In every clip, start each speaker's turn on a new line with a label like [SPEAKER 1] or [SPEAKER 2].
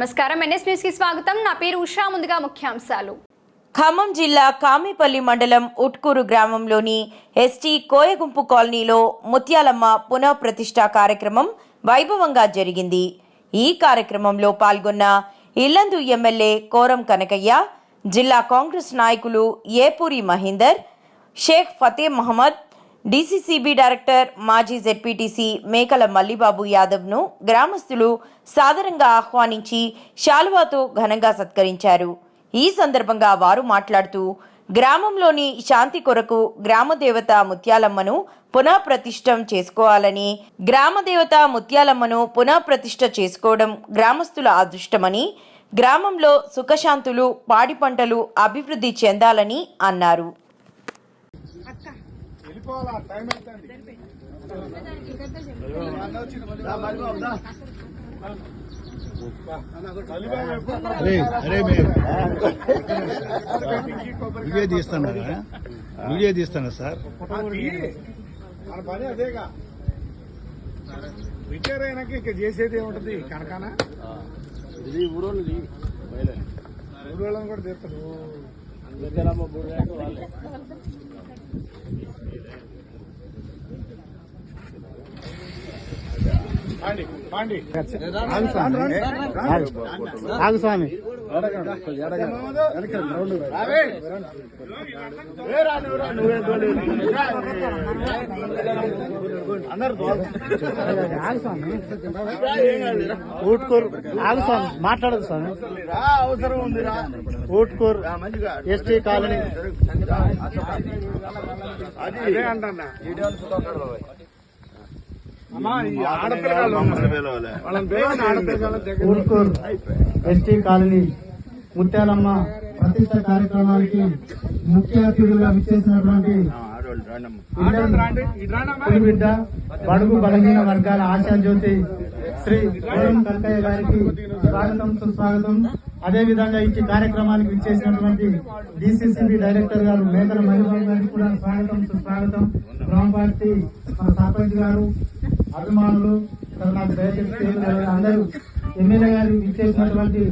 [SPEAKER 1] నమస్కారం. ఎన్ఎస్ న్యూస్కి స్వాగతం. నా పేరు ఉషా. ముందుగా ముఖ్యాంశాలు.
[SPEAKER 2] ఖమ్మం జిల్లా కామిపల్లి మండలం ఉట్కూరు గ్రామంలోని ఎస్టీ కోయగుంపు కాలనీలో ముత్యాలమ్మ పునఃప్రతిష్ఠ కార్యక్రమం వైభవంగా జరిగింది. ఈ కార్యక్రమంలో పాల్గొన్న ఇల్లందు ఎమ్మెల్యే కోరం కనకయ్య జిల్లా కాంగ్రెస్ నాయకులు ఏపూరి మహేందర్ షేక్ ఫతే మహమ్మద్ డీసీసీబీ డైరెక్టర్ మాజీ జెడ్పీటీసీ మేకల మల్లిబాబు యాదవ్ను గ్రామస్తులు సాదరంగా ఆహ్వానించి శాలువాతో ఘనంగా సత్కరించారు. ఈ సందర్భంగా వారు మాట్లాడుతూ గ్రామంలోని శాంతి కొరకు గ్రామదేవత ముత్యాలమ్మను పునఃప్రతిష్టం చేసుకోవాలని గ్రామదేవత ముత్యాలమ్మను పునఃప్రతిష్ఠ చేసుకోవడం గ్రామస్తుల అదృష్టమని గ్రామంలో సుఖశాంతులు పాడి పంటలు అభివృద్ధి చెందాలని అన్నారు.
[SPEAKER 3] వెళ్ళిపోవాలా టైం అవుతుంది
[SPEAKER 4] వీడియో తీస్తున్నారా? వీడియో తీస్తున్నా సార్?
[SPEAKER 3] మన పని అదేగా. రిటైర్ అయినాక ఇక చేసేది ఏముంటది? కనకాన?
[SPEAKER 4] ఇది ఊరోళ్ళది
[SPEAKER 3] మూడు వేలను కూడా తీస్తాడు పాండి పాండి
[SPEAKER 4] ఆగు స్వామి ఊట్కూరు ఆగు స్వామి మాట్లాడదు స్వామి
[SPEAKER 3] అవసరం ఉందిరా
[SPEAKER 4] ఊట్కూరు ఎస్టీ కాలనీ
[SPEAKER 3] అదే అంటన్నా
[SPEAKER 4] ఊట్కూరు ఎస్టీ కాలనీ ముత్యాలమ్మ ప్రతిష్ట కార్యక్రమానికి ముఖ్య అతిథులుగా విచ్చేసినటువంటి. బిడ్డ బడుగు బలహీన వర్గాల ఆశా జ్యోతి శ్రీ కోరం కనకయ్య గారికి స్వాగతం సుస్వాగతం. అదే విధంగా ఈ కార్యక్రమానికి విచ్చేసినటువంటి డిసిసిబి డైరెక్టర్ గారు మేకల మణిబాబు గారికి కూడా స్వాగతం సుస్వాగతం. గ్రామ పార్టీ మన సర్పంచ్ గారు అభిమానులు నాకు దయచేసి అందరూ ఎమ్మెల్యే గారు ఇచ్చేసినటువంటి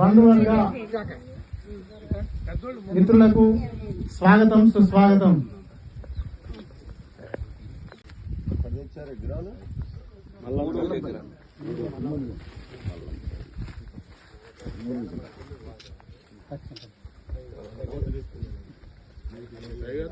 [SPEAKER 4] బంధువులుగా మిత్రులకు స్వాగతం సుస్వాగతం.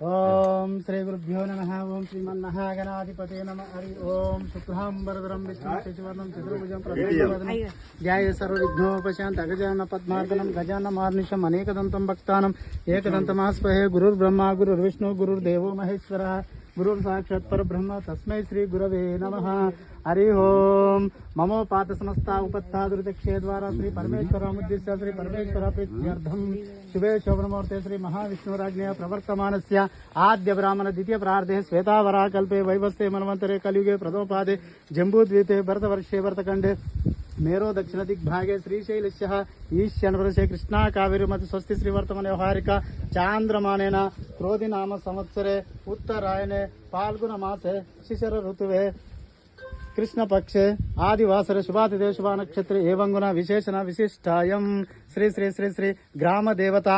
[SPEAKER 4] ఓం శ్రీ గురుభ్యో నమ ఓం శ్రీమన్మహాగణాధిపతే నమ హరి ఓం. శుక్లాంబరధరం విష్ణు శశివర్ణం చతుర్భుజం ప్రసన్నవదనం ధ్యాయ సర్వవిఘ్నోపశాంత అగజాన పద్మార్దనం గజాన మార్నిషం అనేకదంతం భక్తానం ఏకదంతమాస్పహే గురుర్బ్రహ్మ గురుర్విష్ణు గురుర్దేవో మహేశ్వర. गुरु साक्षात् परब्रह्म तस्मै श्रीगुरवे नमः। हरि ओं समस्ता उपत्था द्वारा श्री परमेश्वरमुद्दिश्य श्री परमेश्वरप्रीत्यर्थं शिवे शोभनमूर्ते श्री महाविष्णुराज्ञया प्रवर्तमानस्य आद्य ब्राह्मण द्वितीय प्रार्थे श्वेतावरा कल्पे वैवस्ते मनवंतरे कलियुगे प्रथमपादे जम्बूद्वीपे भरतवर्षे भरतखंडे మేరో దక్షిణ దిగ్భాగే శ్రీశైలస్య ఈశాన్యప్రదేశే కృష్ణా కావేరి స్వస్తి శ్రీవర్తమన వ్యవహారిక చాంద్రమానేన క్రోధి నామ సంవత్సరే ఉత్తరాయణే పాల్గొన మాసే శిశర ఋతువే కృష్ణపక్షే ఆదివాసర శుభాతిదే శుభానక్షత్ర ఏవంగున విశేషణ విశిష్టాయం. శ్రీ శ్రీ శ్రీ శ్రీ గ్రామదేవత